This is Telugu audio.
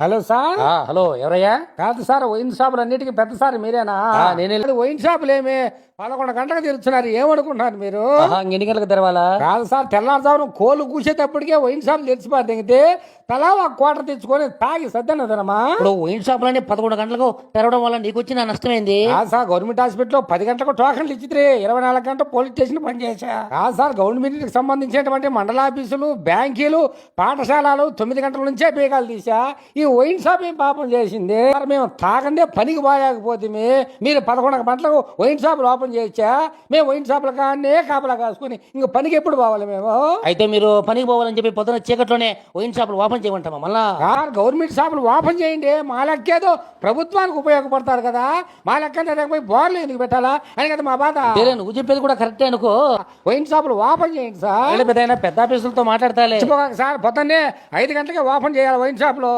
Hello sir? హలో ఎవరయ్యా? కాదు సార్ వైన్ షాపులు అన్నిటికీ పెద్ద సార్ మీరేనా? నేనే. వైన్ షాపులు ఏమి పదకొండు గంటలకు తెరుస్తున్నారు ఏమనుకుంటున్నారు మీరు? ఎన్ని గంటలకు తెరవాలా? కాదు సార్ తెల్లారుజామున కోళ్ళు కూసేటప్పటికే వైన్ షాపులు తెరిచిపోతే దిగితే తలా ఒక కోట తెచ్చుకొని తాగి సద్దనదనమా ఇప్పుడు వైన్ షాపులన్నీ పదకొండు గంటలకు తెరవడం వల్ల నీకు వచ్చిన నష్టమైంది? కాదు సార్ గవర్నమెంట్ హాస్పిటల్లో పది గంటలకు టోకన్లు ఇచ్చితే ఇరవై నాలుగు గంటలు పోలీస్ స్టేషన్ పనిచేసా కాదు సార్ గవర్నమెంట్కి సంబంధించినటువంటి మండల ఆఫీసులు బ్యాంకీలు పాఠశాలలు తొమ్మిది గంటల నుంచే బీగాలు తీసా ఈ వైన్ షాప్ ఏం పాపం చేసింది? సార్ మేము తాగందే పనికి పోయాకపోతే మీరు పదకొండు గంటలకు వైన్ షాపులు ఓపెన్ చేయొచ్చా మేము వైన్ షాపుల కానీ కాపలా కాసుకుని ఇంక పనికి ఎప్పుడు పోవాలి మేము? అయితే మీరు పనికి పోవాలని చెప్పి పొద్దున చీకట్లోనే వైన్ షాపులు ఓపెన్ చేయమంటామా మళ్ళా? గవర్నమెంట్ షాపులు ఓపెన్ చేయండి. మా లెక్కేదో ప్రభుత్వానికి ఉపయోగపడతారు కదా. మా లెక్క పోయి బోర్లు ఎందుకు పెట్టాలా? అని కదా మా బాధ. నువ్వు చెప్పేది కూడా కరెక్టే అనుకో. వైన్ షాపులు ఓపెన్ చేయండి సార్. పెద్ద పెద్ద ఆఫీసులతో మాట్లాడతాలే మర్చిపోక సార్ పొద్దున్నే ఐదు గంటలకి ఓపెన్ చేయాలి వైన్ షాప్లో